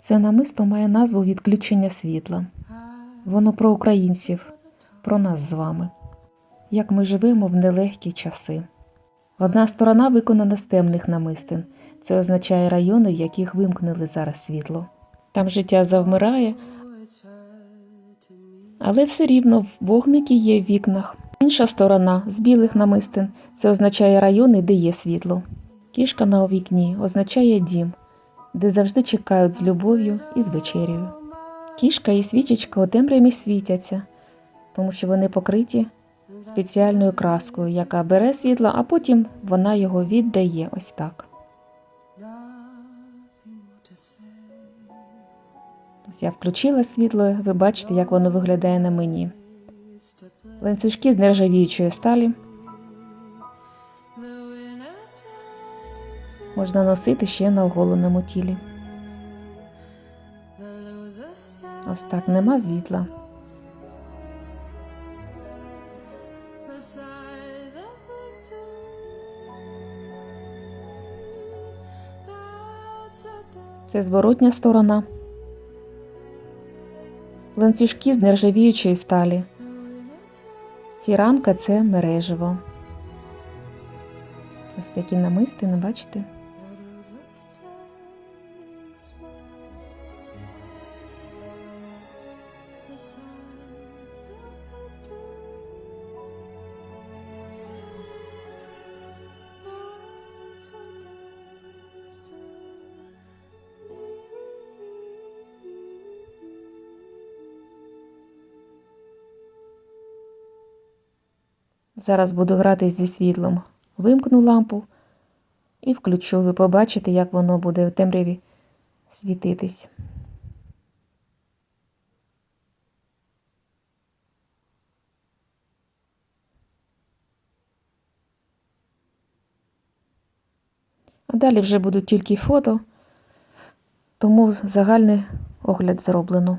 Це намисто має назву відключення світла. Воно про українців, про нас з вами. Як ми живемо в нелегкі часи. Одна сторона виконана з темних намистин. Це означає райони, в яких вимкнули зараз світло. Там життя завмирає, але все рівно вогники є в вікнах. Інша сторона з білих намистин це означає райони, де є світло. Кішка на вікні означає дім, де завжди чекають з любов'ю і з вечерею. Кішка і свічечка у темряві світяться, тому що вони покриті спеціальною краскою, яка бере світло, а потім вона його віддає ось так. Ось я включила світло, ви бачите, як воно виглядає на мені. Ланцюжки з нержавіючої сталі. Можна носити ще на оголеному тілі. Ось так нема світла. Це зворотня сторона. Ланцюжки з нержавіючої сталі. Фіранка це мережево. Ось такі намистини, бачите? Зараз буду грати зі світлом. Вимкну лампу і включу. Ви побачите, як воно буде в темряві світитись. А далі вже будуть тільки фото, тому загальний огляд зроблено.